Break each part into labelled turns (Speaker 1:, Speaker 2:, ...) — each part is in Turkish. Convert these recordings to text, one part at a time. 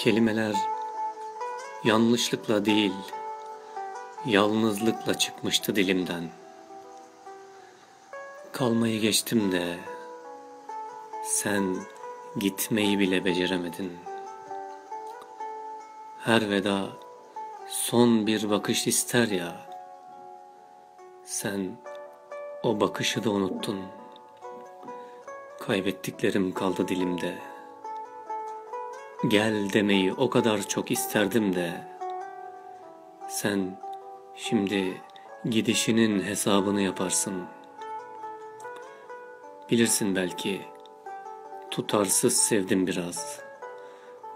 Speaker 1: Kelimeler yanlışlıkla değil, yalnızlıkla çıkmıştı dilimden. Kalmayı geçtim de sen gitmeyi bile beceremedin. Her veda son bir bakış ister ya. Sen o bakışı da unuttun. Kaybettiklerim kaldı dilimde.'' Gel demeyi o kadar çok isterdim de sen şimdi gidişinin hesabını yaparsın. Bilirsin belki tutarsız sevdim biraz.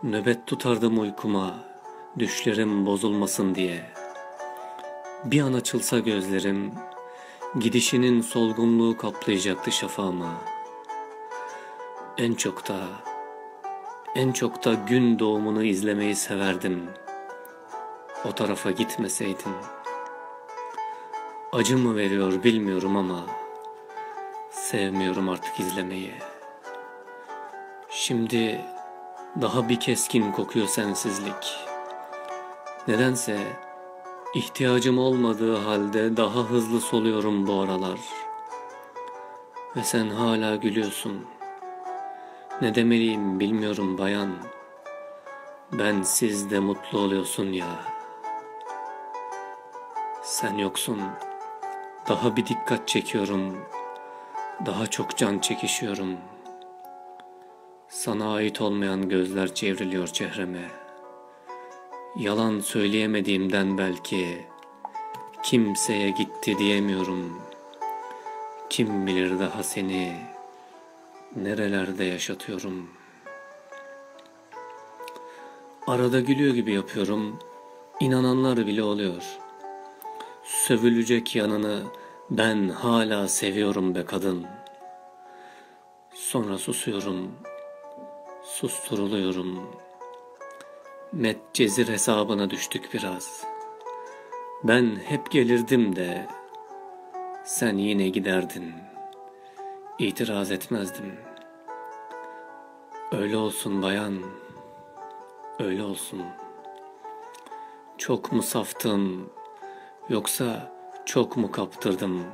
Speaker 1: Nöbet tutardım uykuma, düşlerim bozulmasın diye. Bir an açılsa gözlerim, gidişinin solgunluğu kaplayacaktı şafağımı. En çok da en çok da gün doğumunu izlemeyi severdim. O tarafa gitmeseydin. Acı mı veriyor bilmiyorum ama sevmiyorum artık izlemeyi. Şimdi daha bir keskin kokuyor sensizlik. Nedense ihtiyacım olmadığı halde daha hızlı soluyorum bu aralar. Ve sen hala gülüyorsun.'' Ne demeliyim bilmiyorum bayan. Ben siz de mutlu oluyorsun ya. Sen yoksun. Daha bir dikkat çekiyorum. Daha çok can çekişiyorum. Sana ait olmayan gözler çevriliyor çehreme. Yalan söyleyemediğimden belki kimseye gitti diyemiyorum. Kim bilir daha seni nerelerde yaşatıyorum. Arada gülüyor gibi yapıyorum, inananlar bile oluyor. Sövülecek yanını ben hala seviyorum be kadın. Sonra susuyorum, susturuluyorum. Metcezir hesabına düştük biraz. Ben hep gelirdim de sen yine giderdin.'' İtiraz etmezdim. Öyle olsun bayan, öyle olsun. Çok mu saftım, yoksa çok mu kaptırdım?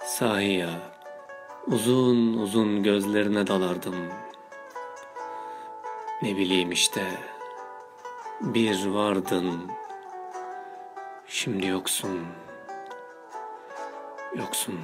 Speaker 1: Sahi ya, uzun uzun gözlerine dalardım. Ne bileyim işte, bir vardın, şimdi yoksun, yoksun.